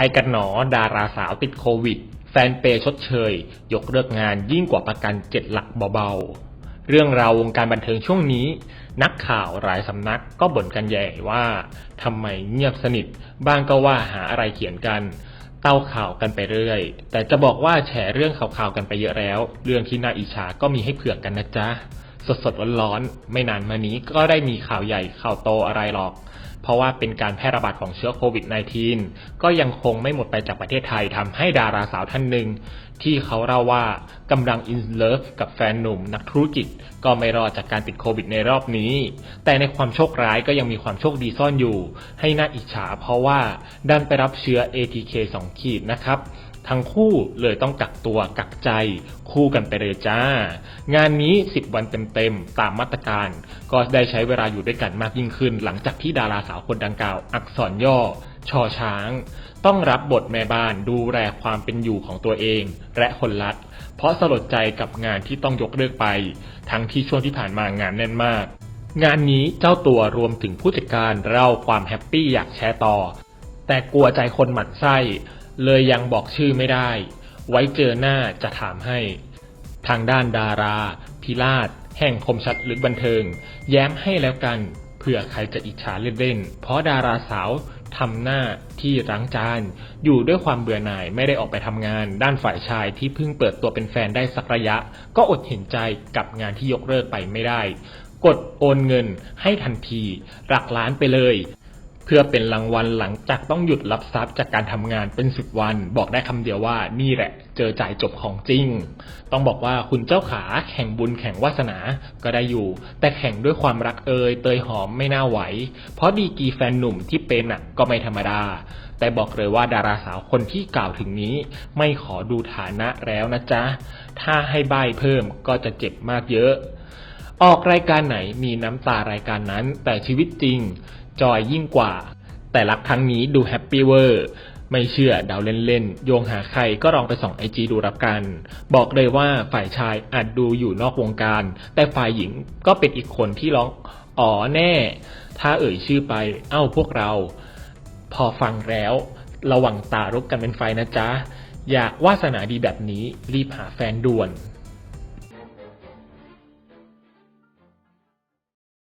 รกันหนอดาราสาวติดโควิด แฟนเปย์ชดเชย ยกเลิกงานยิ่งกว่าประกันเจ็ดหลักเบาๆ เรื่องราววงการบันเทิงช่วงนี้ นักข่าวหลายสำนักก็บ่นกันใหญ่ว่าทำไมเงียบสนิท บ้างก็ว่าหาอะไรเขียนกัน เต้าข่าวกันไปเรื่อย แต่จะบอกว่าแฉเรื่องข่าวๆกันไปเยอะแล้ว เรื่องที่น่าอิจฉาก็มีให้เผือกกันนะจ๊ะ สดสดๆร้อนๆไม่นานมานี้ก็ได้มีข่าวใหญ่ข่าวโตอะไรหรอก เพราะว่าเป็นการแพร่ระบาดของเชื้อโควิด -19 ก็ยังคงไม่หมดไปจากประเทศไทยทำให้ดาราสาวท่านหนึ่ง ที่เขาเล่าว่ากำลังอินเลิฟกับแฟนหนุ่มนักธุรกิจ ก็ไม่รอดจากการติดโควิดในรอบนี้ แต่ในความโชคร้ายก็ยังมีความโชคดีซ่อนอยู่ ให้น่าอิจฉาเพราะว่าดันไปรับเชื้อ ATK 2ขีดนะครับ ทั้งคู่เลยต้องกักตัวกักใจคู่กันไปเลยจ้า งานนี้ 10 วันเต็มๆ ตามมาตรการ ก็ได้ใช้เวลาอยู่ด้วยกันมากยิ่งขึ้น หลังจากที่ดาราสาวคนดังกล่าว อักษรย่อชอช้าง ต้องรับบทแม่บ้านดูแลความเป็นอยู่ของตัวเอง และคนรักเพราะสลดใจกับงานที่ต้องยกเลิกไป ทั้งที่ช่วงที่ผ่านมางานแน่นมาก งานนี้เจ้าตัวรวมถึงผู้จัดการเล่าความแฮปปี้อยากแชร์ต่อ แต่กลัวใจคนหมั่นไส้ เลยยังบอกชื่อไม่ได้ ไว้เจอหน้าจะถามให้ ทางด้านดารา พิราชแห่งคมชัดลึกบันเทิง แย้มให้แล้วกันเผื่อใครจะอิจฉาเล่นๆ เพราะดาราสาวทำหน้าที่ล้างจาน อยู่ด้วยความเบื่อหน่ายไม่ได้ออกไปทำงาน ด้านฝ่ายชายที่เพิ่งเปิดตัวเป็นแฟนได้สักระยะ ก็อดเห็นใจกับงานที่ยกเลิกไปไม่ได้ กดโอนเงินให้ทันที หลักล้านไปเลย เพื่อเป็นรางวัลหลังจากต้องหยุดรับทรัพย์จากการทำงานเป็นสิบวัน บอกได้คำเดียวว่านี่แหละ เจอจ่ายจบของจริง ต้องบอกว่าคุณเจ้าขาแข่งบุญแข่งวาสนาก็ได้อยู่ แต่แข่งด้วยความรักเอ่ยเตยหอมไม่น่าไหว เพราะดีกีแฟนหนุ่มที่เป็นอะก็ไม่ธรรมดา แต่บอกเลยว่าดาราสาวคนที่กล่าวถึงนี้ ไม่ขอดูฐานะแล้วนะจ๊ะ ถ้าให้ใบเพิ่มก็จะเจ็บมากเยอะ ออกรายการไหนมีน้ำตารายการนั้น แต่ชีวิตจริง จอยยิ่งกว่า แต่รักครั้งนี้ดูแฮปปี้เวอร์ ไม่เชื่อเดาเล่นๆ โยงหาใครก็ลองไปส่องไอจีดูรับกัน บอกเลยว่าฝ่ายชายอาจดูอยู่นอกวงการ แต่ฝ่ายหญิงก็เป็นอีกคนที่ร้องอ๋อแน่ ถ้าเอ่ยชื่อไป เอ้าพวกเรา พอฟังแล้ว ระวังตารุกกันเป็นไฟนะจ๊ะ อยากวาสนาดีแบบนี้รีบหาแฟนด่วน